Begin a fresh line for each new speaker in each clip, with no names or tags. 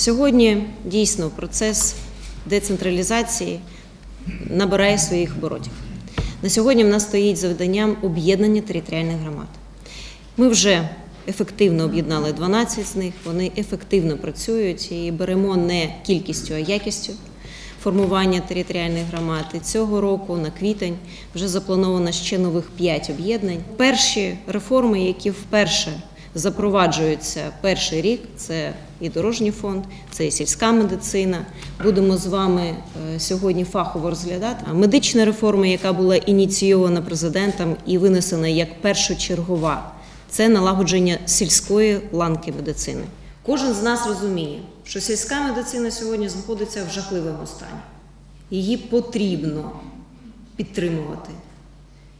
Сьогодні дійсно процес децентралізації набирає своїх оборотів. На сьогодні в нас стоїть завданням об'єднання територіальних громад. Ми вже ефективно об'єднали 12 з них, вони ефективно працюють і беремо не кількістю, а якістю формування територіальних громад. І цього року на квітень вже заплановано ще нових 5 об'єднань. Перші реформи, які вперше запроваджуються перший рік, це і дорожній фонд, це і сільська медицина. Будемо з вами е, сьогодні фахово розглядати. А Медична реформа, яка була ініційована президентом і винесена як першочергова, це налагодження сільської ланки медицини. Кожен з нас розуміє, що сільська медицина сьогодні знаходиться в жахливому стані. Її потрібно підтримувати.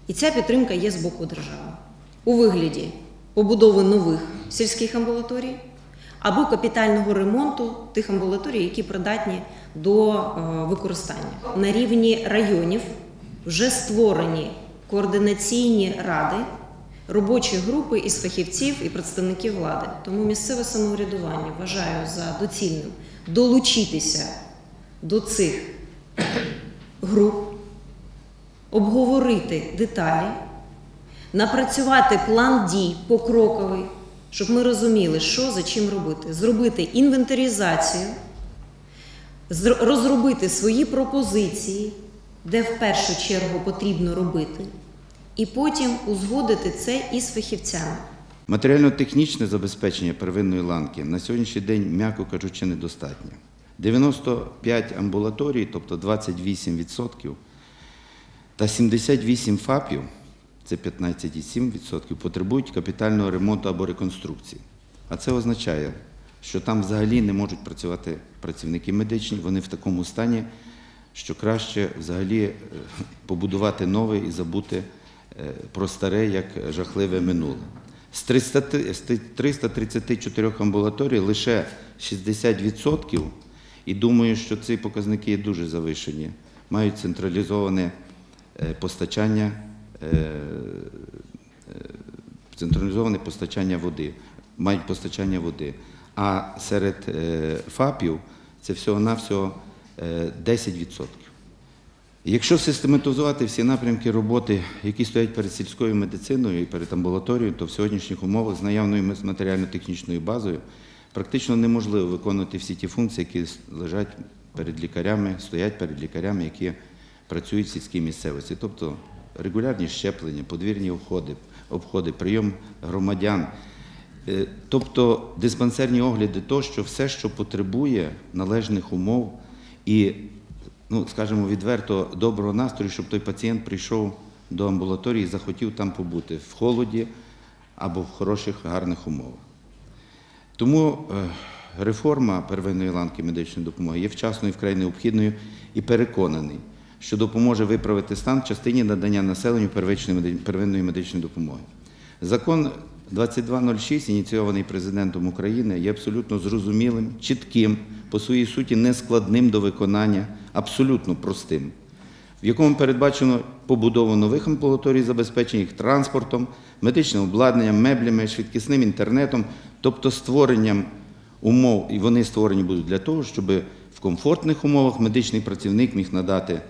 І ця підтримка є з боку держави у вигляді побудови нових сільських амбулаторій або капітального ремонту тих амбулаторій, які придатні до е, використання. На рівні районів вже створені координаційні ради, робочі групи із фахівців і представників влади. Тому місцеве самоврядування вважаю за доцільним долучитися до цих груп, обговорити деталі, напрацювати план дій покроковий, щоб ми розуміли, що за чим робити, зробити інвентаризацію, розробити свої пропозиції, де в першу чергу потрібно робити, і потім узгодити це із фахівцями.
Матеріально-технічне забезпечення первинної ланки на сьогоднішній день, м'яко кажучи, недостатньо. 95 амбулаторій, тобто 28%, та 78 ФАПів, це 15,7%, потребують капітального ремонту або реконструкції. А це означає, що там взагалі не можуть працювати працівники медичні, вони в такому стані, що краще взагалі е, побудувати нове і забути е, про старе як жахливе минуле. З 334 амбулаторій лише 60%, і думаю, що ці показники дуже завишені, мають централізоване е, постачання, централізоване постачання води, мають постачання води. А серед е, ФАПів це всього-навсього е, 10%. Якщо систематизувати всі напрямки роботи, які стоять перед сільською медициною і перед амбулаторією, то в сьогоднішніх умовах з наявною матеріально-технічною базою практично неможливо виконувати всі ті функції, які лежать перед лікарями, стоять перед лікарями, які працюють в сільській місцевості. Тобто регулярні щеплення, подвірні обходи, обходи прийом громадян. Е, Тобто диспансерні огляди, то, що все, що потребує належних умов і ну, скажімо, відверто доброго настрою, щоб той пацієнт прийшов до амбулаторії і захотів там побути в холоді або в хороших, гарних умовах. Тому е, реформа первинної ланки медичної допомоги є вчасною, вкрай необхідною і переконаний, що допоможе виправити стан в частині надання населенню первинної медичної допомоги. Закон 2206, ініційований президентом України, є абсолютно зрозумілим, чітким, по своїй суті нескладним до виконання, абсолютно простим, в якому передбачено побудову нових амбулаторій, забезпечення їх транспортом, медичним обладнанням, меблями, швидкісним інтернетом, тобто створенням умов, і вони створені будуть для того, щоб в комфортних умовах медичний працівник міг надати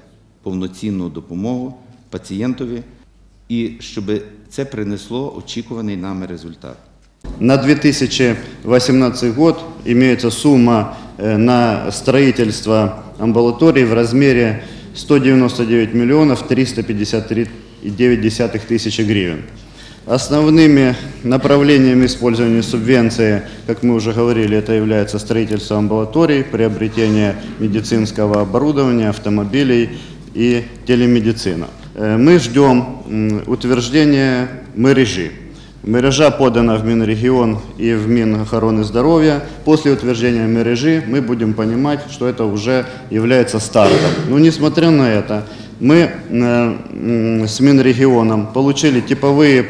повноцінну допомогу пацієнтові і щоб це принесло очікуваний нами результат.
На 2018 год имеется сумма э, на строительство амбулаторий в размере 199 миллионов 353,9 тысячи гривен. Основными направлениями использования субвенции, как мы уже говорили, это является строительство амбулаторий, приобретение медицинского оборудования, автомобилей и телемедицина. Э, Мы ждем м, утверждения мережи. Мережа подана в Минрегион и в Минохороны здоровья. После утверждения мережи мы будем понимать, что это уже является стартом. Но несмотря на это, мы э, м, с Минрегионом получили типовые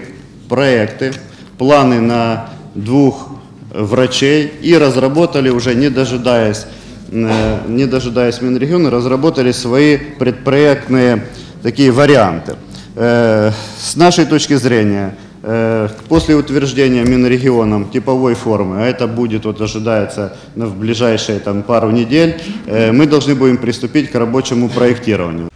проекты, планы на двух врачей и разработали уже, не дожидаясь, э, не дожидаясь Минрегиона, разработали свои предпроектные такие варианты. Э, С нашей точки зрения, Э, После утверждения Минрегионом типовой формы, а это будет, вот ожидается на- в ближайшие там, пару недель, э, мы должны будем приступить к рабочему проектированию.